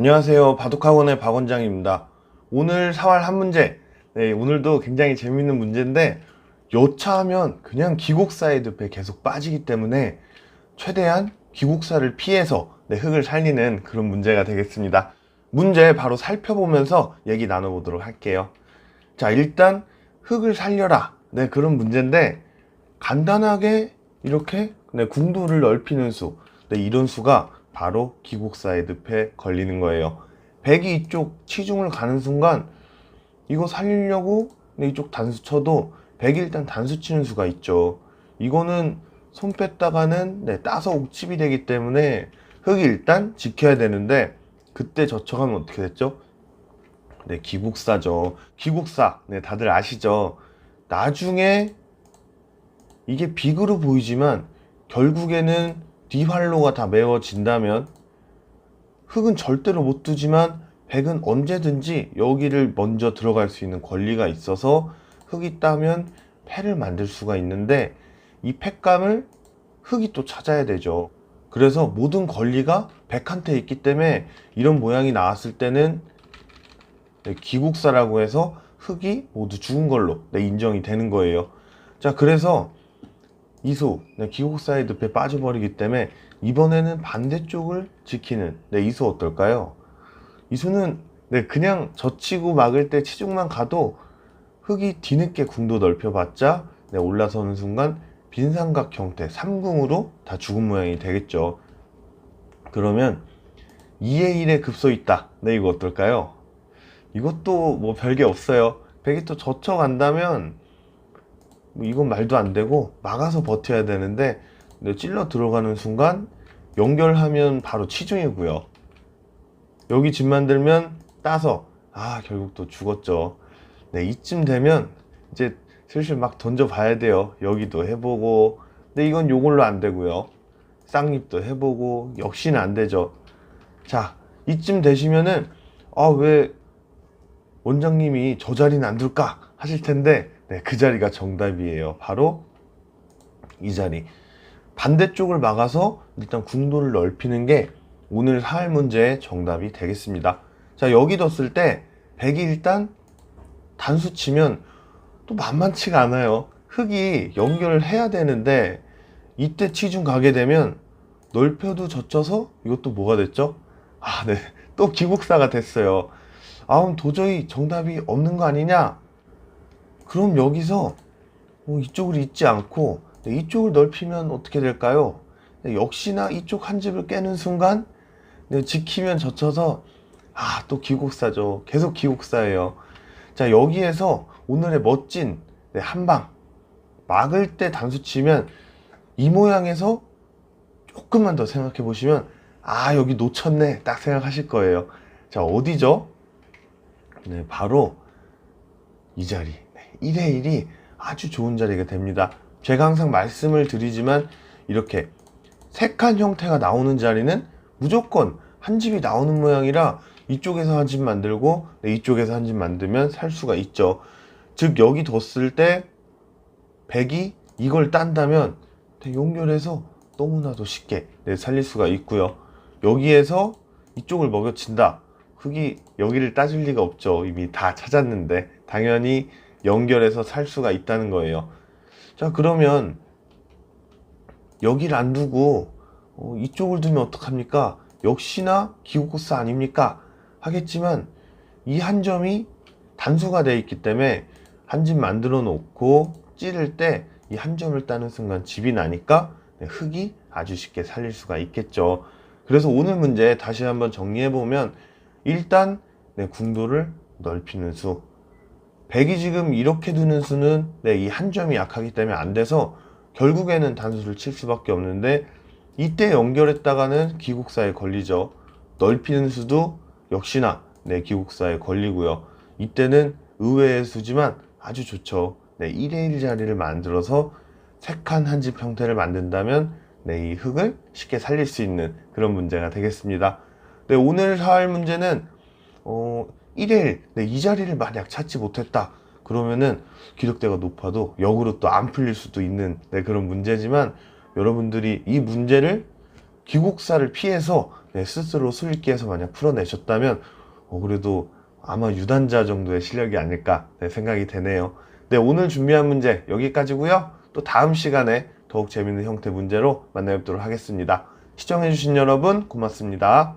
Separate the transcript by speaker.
Speaker 1: 안녕하세요. 바둑학원의 박 원장입니다. 오늘 4월 한 문제. 네, 오늘도 굉장히 재밌는 문제인데, 여차하면 그냥 기곡사의 늪에 계속 빠지기 때문에 최대한 기곡사를 피해서 네, 흙을 살리는 그런 문제가 되겠습니다. 문제 바로 살펴보면서 얘기 나눠보도록 할게요. 자, 일단 흙을 살려라. 네, 그런 문제인데, 간단하게 이렇게 네, 궁도를 넓히는 수. 네, 이런 수가 바로 기곡사의 늪에 걸리는 거예요. 백이 이쪽 치중을 가는 순간 이거 살리려고 네, 이쪽 단수 쳐도 백이 일단 단수 치는 수가 있죠. 이거는 손 뺐다가는 네, 따서 옥집이 되기 때문에 흙이 일단 지켜야 되는데 그때 젖혀가면 어떻게 됐죠? 네, 기국사죠. 기국사. 네, 다들 아시죠? 나중에 이게 비그로 보이지만 결국에는 뒤활로가 다 메워진다면 흙은 절대로 못 두지만 백은 언제든지 여기를 먼저 들어갈 수 있는 권리가 있어서 흙이 따면 패를 만들 수가 있는데 이 패감을 흙이 또 찾아야 되죠. 그래서 모든 권리가 백한테 있기 때문에 이런 모양이 나왔을 때는 네, 기국사라고 해서 흙이 모두 죽은 걸로 네, 인정이 되는 거예요. 자, 그래서 이수, 네, 기곡사의 늪에 빠져버리기 때문에 이번에는 반대쪽을 지키는 네, 이수 어떨까요? 이수는 네, 그냥 젖히고 막을 때 치중만 가도 흙이 뒤늦게 궁도 넓혀봤자 네, 올라서는 순간 빈삼각 형태, 삼궁으로 다 죽은 모양이 되겠죠. 그러면 2의 1에 급소 있다. 네, 이거 어떨까요? 이것도 뭐 별게 없어요. 백이 또 젖혀간다면 뭐 이건 말도 안 되고 막아서 버텨야 되는데 찔러 들어가는 순간 연결하면 바로 치중이고요. 여기 집 만들면 따서 아 결국 또 죽었죠. 네 이쯤 되면 이제 슬슬 막 던져 봐야 돼요. 여기도 해보고 근데 이건 요걸로 안 되고요. 쌍립도 해보고 역시는 안 되죠. 자 이쯤 되시면은 아 왜 원장님이 저 자리는 안 둘까 하실 텐데 네, 그 자리가 정답이에요. 바로 이 자리. 반대쪽을 막아서 일단 궁도를 넓히는 게 오늘 할 문제의 정답이 되겠습니다. 자, 여기 뒀을 때 백이 일단 단수 치면 또 만만치가 않아요. 흙이 연결을 해야 되는데 이때 치중 가게 되면 넓혀도 젖혀서 이것도 뭐가 됐죠? 아, 네. 또 기국사가 됐어요. 아, 그럼 도저히 정답이 없는 거 아니냐? 그럼 여기서 어, 이쪽을 잊지 않고 네, 이쪽을 넓히면 어떻게 될까요? 네, 역시나 이쪽 한 집을 깨는 순간 네, 지키면 젖혀서 아 또 기곡사죠. 계속 기곡사예요. 자 여기에서 오늘의 멋진 네, 한방 막을 때 단수 치면 이 모양에서 조금만 더 생각해 보시면 아 여기 놓쳤네 딱 생각하실 거예요. 자 어디죠? 네 바로 이 자리 1의 1이 아주 좋은 자리가 됩니다. 제가 항상 말씀을 드리지만 이렇게 색한 형태가 나오는 자리는 무조건 한 집이 나오는 모양이라 이쪽에서 한 집 만들고 네, 이쪽에서 한 집 만들면 살 수가 있죠. 즉 여기 뒀을 때 백이 이걸 딴다면 네, 연결해서 너무나도 쉽게 네, 살릴 수가 있고요. 여기에서 이쪽을 먹여친다. 흙이 여기를 따질 리가 없죠. 이미 다 찾았는데 당연히 연결해서 살 수가 있다는 거예요. 자, 그러면 여기를 안 두고 어, 이쪽을 두면 어떡합니까? 역시나 기호코스 아닙니까? 하겠지만 이 한 점이 단수가 되어 있기 때문에 한 집 만들어 놓고 찌를 때 이 한 점을 따는 순간 집이 나니까 네, 흙이 아주 쉽게 살릴 수가 있겠죠. 그래서 오늘 문제 다시 한번 정리해 보면 일단 네, 궁도를 넓히는 수 백이 지금 이렇게 두는 수는 네, 이 한 점이 약하기 때문에 안 돼서 결국에는 단수를 칠 수밖에 없는데 이때 연결했다가는 기국사에 걸리죠. 넓히는 수도 역시나 네, 기국사에 걸리고요. 이때는 의외의 수지만 아주 좋죠. 네, 1의 1 자리를 만들어서 색한 한 집 형태를 만든다면 네, 이 흙을 쉽게 살릴 수 있는 그런 문제가 되겠습니다. 네, 오늘 할 문제는 어, 1일 네, 이 자리를 만약 찾지 못했다 그러면은 기록대가 높아도 역으로 또 안 풀릴 수도 있는 네, 그런 문제지만 여러분들이 이 문제를 기곡사를 피해서 네, 스스로 수익기에서 만약 풀어내셨다면 어, 그래도 아마 유단자 정도의 실력이 아닐까 네, 생각이 되네요. 네, 오늘 준비한 문제 여기까지고요. 또 다음 시간에 더욱 재밌는 형태 문제로 만나 뵙도록 하겠습니다. 시청해주신 여러분 고맙습니다.